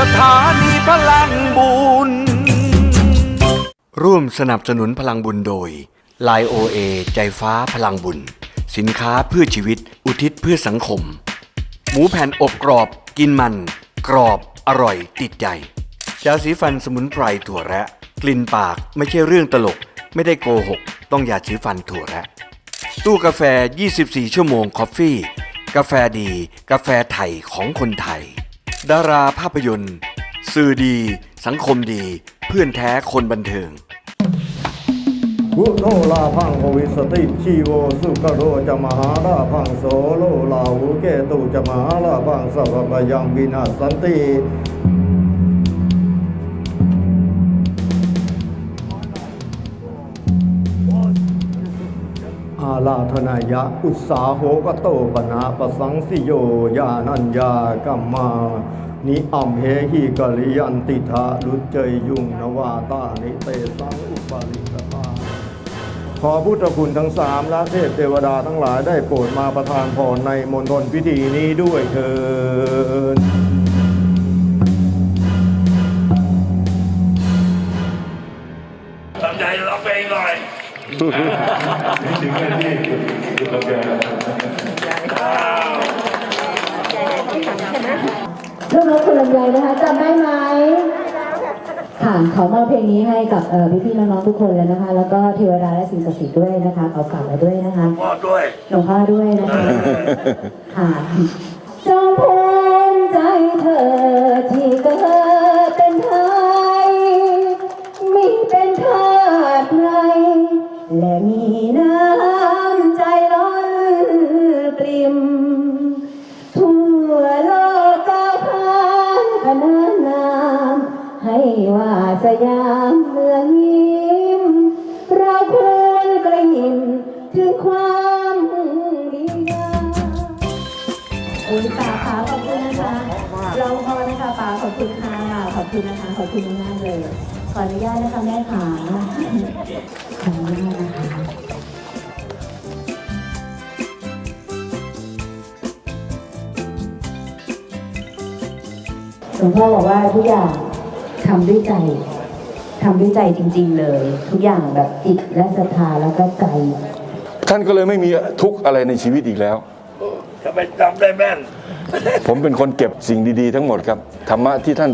สถานีพลังบุญ ร่วมสนับสนุนพลังบุญโดย l ล o โอเอใจฟ้าพลังบุญ สินค้าเพื่อชีวิต อุทิศเพื่อสังคม หมูแผ่นอบกรอบกินมัน กรอบอร่อยติดใจยาสีฟันสมุนไพรถั่วแระ กลิ่นปากไม่ใช่เรื่องตลก ไม่ได้โกหก ต้องยาสีฟันถั่วแระ ตู้กาแฟ 24 ชั่วโมงคอฟฟี่ กาแฟดี กาแฟไทยของคนไทย ดาราภาพยนตร์ สื่อดี สังคมดี เพื่อนแท้คนบันเทิงวุโนลาพังโควิสติชีโวสุกโรจะมหาลาพังโสโลลาหูเกตุจะมหาลาพังสัพพยังวินาศสันติ ลาธนายะ อุตสาโหกโตปนาปสังสิโยยานัญญากัมมานิอัมเหหิกะลิยันติทาลุจเจยยุงนวาตานิเตสังอุปาลิกตาขอพุทธคุณทั้งสามและเทพเทวดาทั้งหลายได้โปรดมาประทานพรในมณฑลพิธีนี้ด้วยเถิด ลูกนกคุณลำไยนะคะจำได้ไหมค่ะขอมอบเพลงนี้ให้กับเอ่อพี่ๆน้องๆทุกคนเลยนะคะ แล้วก็เทวดาและสิ่งศักดิ์สิทธิ์ด้วยนะคะขอฝากไว้ด้วยนะคะพ่อด้วยหลวงพ่อด้วยนะคะค่ะจงภูมิใจเธอที่เกิด และมีน้ำใจล้นปริม ทั่วโลกก้าวผ่านขนานนามให้ว่าสยามเมืองยิ้ม เราควรกระยิมถึงความดีงามโอ้ยตาขาขอบคุณนะคะ เราพอนะคะป๋าขอบคุณค่ะ ขอบคุณนะคะ ขอบคุณมากๆเลย ขออนุญาตนะคะแม่ขาขออนุญาตนะคะหลวงพ่อบอกว่าทุกอย่างทำด้วยใจทำด้วยใจจริง ๆ เลย ทุกอย่างแบบจิตและศรัทธาแล้วก็ใจ ท่านก็เลยไม่มีทุกข์อะไรในชีวิตอีกแล้วจะไปจำได้แม่น ผมเป็นคนเก็บสิ่งดี ๆ ทั้งหมดครับ ธรรมะที่ท่าน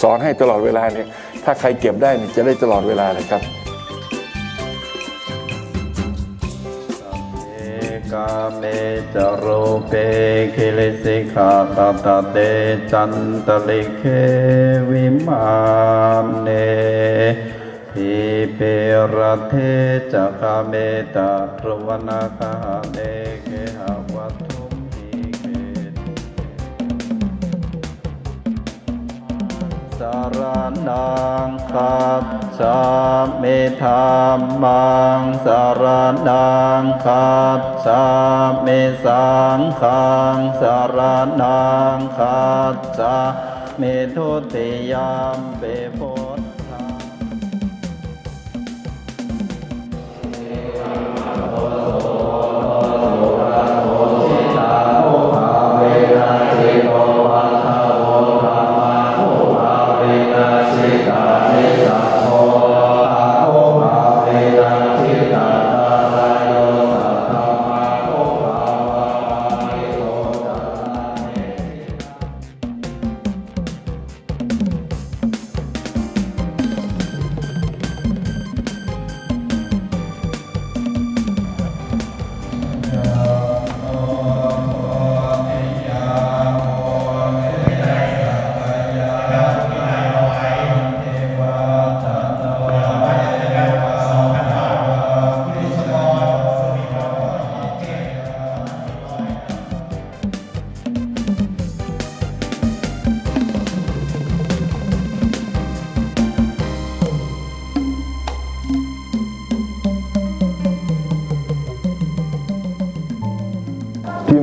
สอนให้ตลอดเวลาเนี่ย ถ้าใครเก็บได้นี่จะได้ตลอดเวลาเลยครับกาเมจโรเปคิลิสิกาตาตาเตจันตลิเควิมานเนทีเปรเทจะกาเมตาตรวนาคาเนเกหา รนังคัจฉามิธรรมังสารนังคัจฉามิสังขังสารนังคัจฉามิทุติยามเปโพ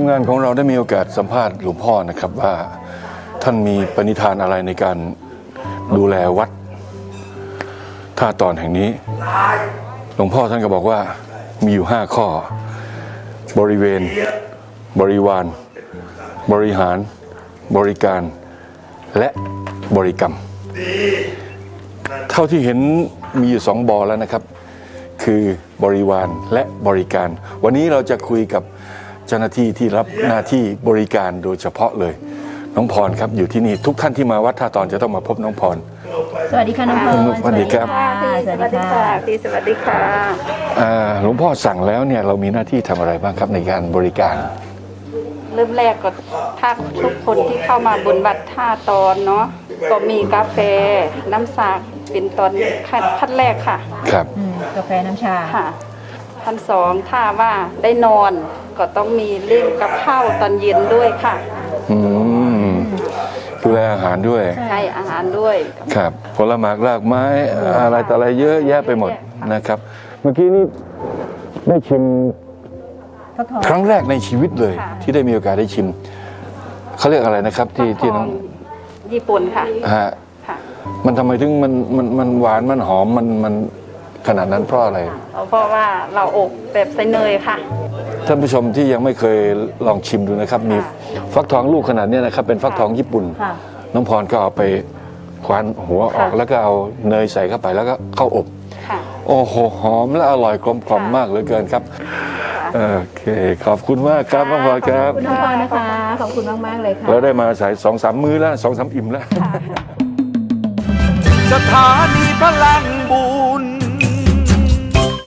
งานของเราได้มีโอกาสสัมภาษณ์หลวงพ่อนะครับว่าท่านมีปณิธานอะไรในการดูแลวัดท่าตอนแห่งนี้ หลวงพ่อท่านก็บอกว่ามีอยู่ห้าข้อ บริเวณ บริวาร บริหาร บริการ และบริกรรม เท่าที่เห็นมีอยู่สองบอแล้วนะครับ คือบริวารและบริการ วันนี้เราจะคุยกับ เจ้าหน้าที่ที่รับหน้าที่บริการโดยเฉพาะเลย น้องพรครับอยู่ที่นี่ทุกท่านที่มาวัดท่าตอนจะต้องมาพบน้องพร สวัสดีค่ะน้องพรสวัสดีครับ สวัสดีค่ะพี่สวัสดีค่ะอ่าหลวงพ่อสั่งแล้วเนี่ยเรามีหน้าที่ทำอะไรบ้างครับในการบริการ เริ่มแรกก็ถ้าทุกคนที่เข้ามาบุญบัตรท่าตอนเนาะก็มีกาแฟน้ำสากเป็นตอนขั้นขั้นแรกค่ะครับ อืมกาแฟน้ำชา ค่ะขั้นสองถ้าว่าได้นอน ก็ต้องมีเรื่องกับข้าวตอนเย็นด้วยค่ะ อืมดูแลอาหารด้วยให้อาหารด้วย ครับผลหมากรากไม้อะไรต่ออะไรเยอะแยะไปหมดนะครับ เมื่อกี้นี่ได้ชิมฟักทองครั้งแรกในชีวิตเลย ค่ะ ที่ได้มีโอกาสได้ชิมเขาเรียกอะไรนะครับ ที่ที่น้องญี่ปุ่นค่ะฮะค่ะ มันทำไมถึงมันมันมันหวานมันหอมมันมันขนาดนั้นเพราะอะไร เพราะว่าเราอบแบบใส่เนยค่ะ ท่านผู้ชมที่ยังไม่เคยลองชิมดูนะครับ มีฟักทองลูกขนาดเนี้ยนะครับ เป็นฟักทองญี่ปุ่น ค่ะ น้องพรก็เอาไปควานหัวออกค่ะ แล้วก็เอาเนยใส่เข้าไปแล้วก็เข้าอบ ค่ะ โอ้โหหอมและอร่อยกลมกล่อมค่ะ มากเหลือเกินครับโอเค ขอบคุณมากครับน้องพรครับ ขอบคุณน้องพรนะคะ ขอบคุณมาก ๆ เลยค่ะ เราได้มาสายสองสามมื้อแล้วสองสามอิ่มแล้ว สถานีพลังบุญ